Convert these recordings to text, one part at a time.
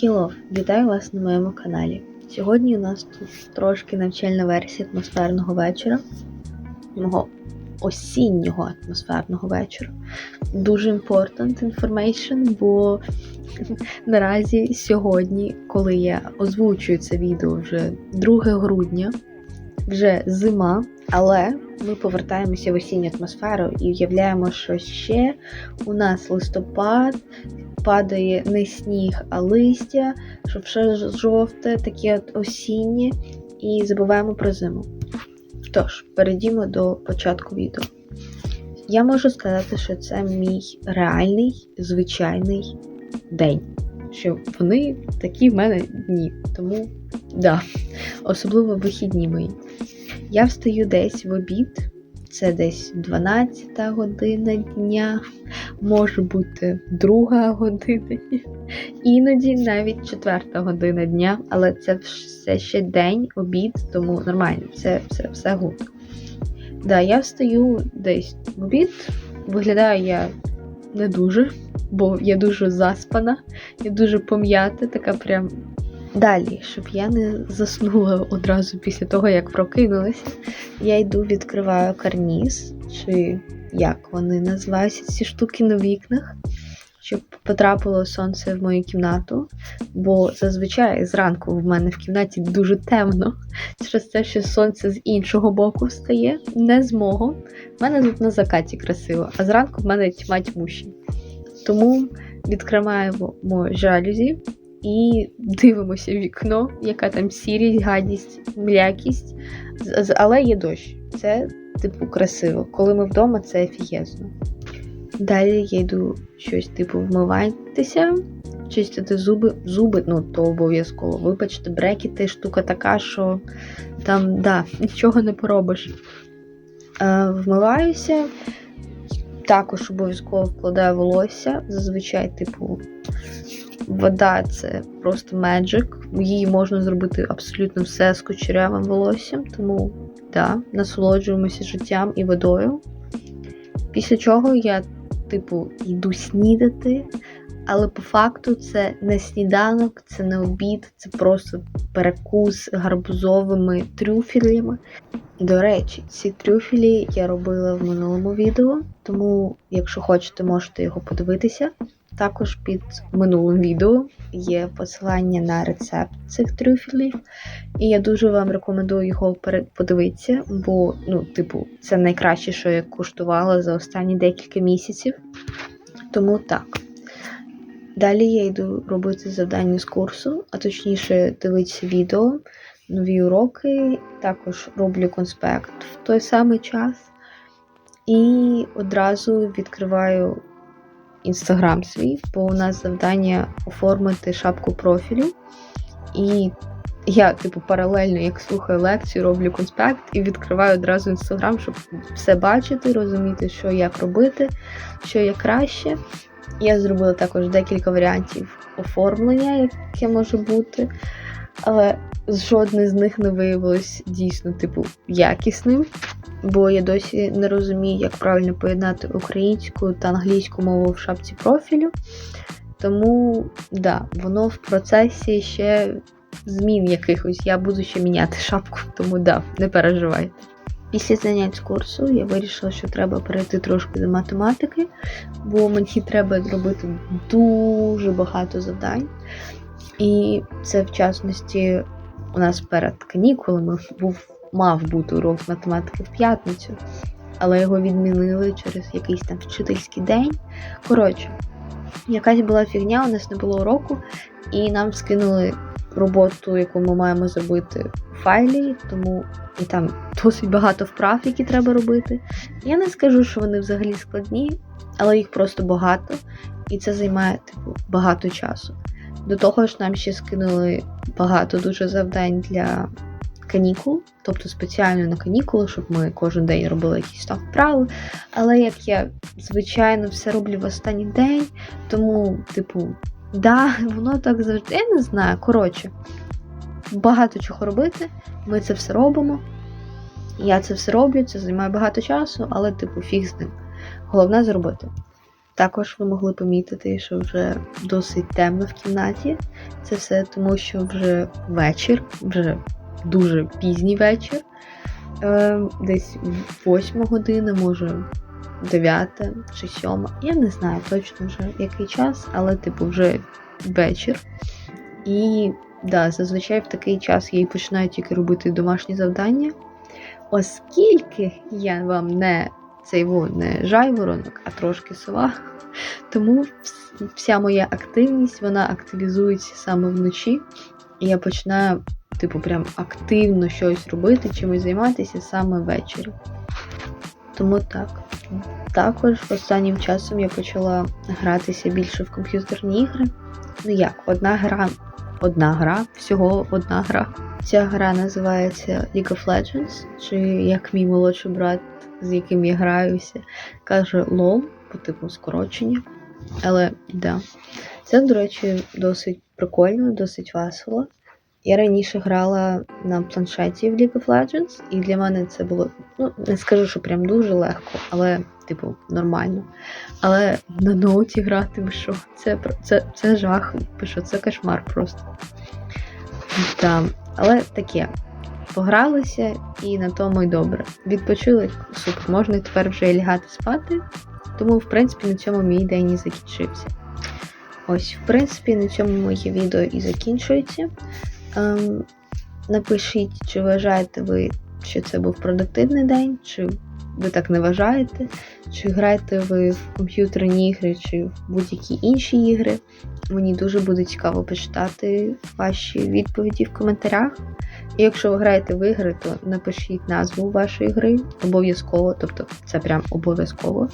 Хіло, вітаю вас на моєму каналі. Сьогодні у нас тут трошки навчальна версія атмосферного вечора, мого осіннього атмосферного вечора. Дуже important information, бо наразі сьогодні, коли я озвучую це відео вже 2 грудня, вже зима, але ми повертаємося в осінню атмосферу і уявляємо, що ще у нас листопад, падає не сніг, а листя, що все жовте, таке осіннє, і забуваємо про зиму. Тож, перейдімо до початку відео. Я можу сказати, що це мій реальний звичайний день. Що вони такі в мене дні. Тому, да, особливо вихідні мої. Я встаю десь в обід, це десь 12 година дня, може бути 2 година дня, іноді навіть 4 година дня, але це все ще день, обід, тому нормально, це все, все гуд. Да, я встаю десь в обід, виглядаю я не дуже, бо я дуже заспана, я дуже пом'ята, така прям. Далі, щоб я не заснула одразу після того, як прокинулася, я йду, відкриваю карніз, чи як вони називаються ці штуки на вікнах, щоб потрапило сонце в мою кімнату. Бо зазвичай зранку в мене в кімнаті дуже темно, через те, що сонце з іншого боку встає, не з мого. В мене тут на закаті красиво, а зранку в мене тьма тьмущі. Тому відкриваємо жалюзі і дивимося в вікно, яка там сірість, гадість, млякість. Але є дощ. Це, типу, красиво. Коли ми вдома, це офігезно. Далі я йду щось, типу, вмивайтеся, чистити зуби, зуби, ну, то обов'язково. Вибачте, брекети, штука така, що там, да, нічого не поробиш. Е, Вмиваюся, також обов'язково вкладаю волосся. Зазвичай, типу, Вода це просто меджик. Її можна зробити абсолютно все з кучерявим волоссям, тому да, насолоджуємося життям і водою. Після чого я, типу, йду снідати, але по факту це не сніданок, це не обід, це просто перекус гарбузовими трюфелями. До речі, ці трюфелі я робила в минулому відео, тому, якщо хочете, можете його подивитися. Також під минулим відео є посилання на рецепт цих трюфелів, і я дуже вам рекомендую його подивитися, бо, ну, типу, це найкраще, що я куштувала за останні декілька місяців. Тому так. Далі я йду робити завдання з курсу, а точніше, дивитися відео, нові уроки, також роблю конспект в той самий час. І одразу відкриваю інстаграм свій, бо у нас завдання оформити шапку профілю. І я, типу, паралельно, як слухаю лекцію, роблю конспект і відкриваю одразу інстаграм, щоб все бачити, розуміти, що як робити, що є краще. Я зробила також декілька варіантів оформлення, яке може бути. Але жодне з них не виявилось дійсно, типу, якісним бо я досі не розумію, як правильно поєднати українську та англійську мову в шапці профілю. Тому, да, воно в процесі ще змін якихось. Я буду ще міняти шапку, тому да, не переживайте. Після занять з курсу я вирішила, що треба перейти трошки до математики, бо мені треба зробити дуже багато завдань. І це, в частності, у нас перед канікулами був мав бути урок математики в п'ятницю, але його відмінили через якийсь там вчительський день. Коротше, якась була фігня, у нас не було уроку, і нам скинули роботу, яку ми маємо зробити у файлі, тому і там досить багато вправ, які треба робити. Я не скажу, що вони взагалі складні, але їх просто багато, і це займає типу, багато часу. До того ж, нам ще скинули багато дуже завдань для канікул, тобто спеціально на канікули, щоб ми кожен день робили якісь там вправи. Але як я, звичайно, все роблю в останній день, тому, типу, да, воно так завжди. Я не знаю. Коротше, багато чого робити, ми це все робимо. Я це все роблю, це займає багато часу, але, типу, фіг з ним. Головне зробити. Також ви могли помітити, що вже досить темно в кімнаті. Це все тому, що вже вечір, вже дуже пізній вечір. Е, десь 8 година, може 9 чи 7. Я не знаю точно вже який час, але типу вже вечір. І да, зазвичай в такий час я і починаю тільки робити домашні завдання. Оскільки я вам не цей не жайворонок, а трошки сова, тому вся моя активність вона активізується саме вночі, і я починаю, типу, прям активно щось робити, чимось займатися саме ввечері. Тому так. Також останнім часом я почала гратися більше в комп'ютерні ігри. Ну як, одна гра, одна гра, всього одна гра. Ця гра називається League of Legends, чи як мій молодший брат, з яким я граюся, каже LOL, по типу скорочення. Але да. Це, до речі, досить прикольно, досить весело. Я раніше грала на планшеті в League of Legends, і для мене це було, ну, не скажу, що прям дуже легко, але, типу, нормально. Але на ноуті грати, ви що? Це, це, це жах, ви що, це кошмар просто. Там. Але таке. Погралися і на тому й добре. Відпочили супер, можна тепер вже лягати спати. Тому, в принципі, на цьому мій день і закінчився. Ось, в принципі, на цьому моє відео і закінчується. Ем, напишіть, чи вважаєте ви, що це був продуктивний день, чи ви так не вважаєте, чи граєте ви в комп'ютерні ігри, чи в будь-які інші ігри. Мені дуже буде цікаво почитати ваші відповіді в коментарях. І якщо ви граєте в ігри, то напишіть назву вашої гри обов'язково, тобто це прям обов'язково.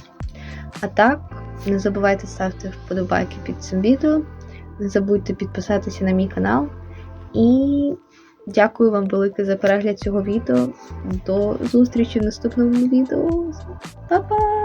А так, не забувайте ставити вподобайки під цим відео, не забудьте підписатися на мій канал. І дякую вам велике за перегляд цього відео. До зустрічі в наступному відео. Па-па!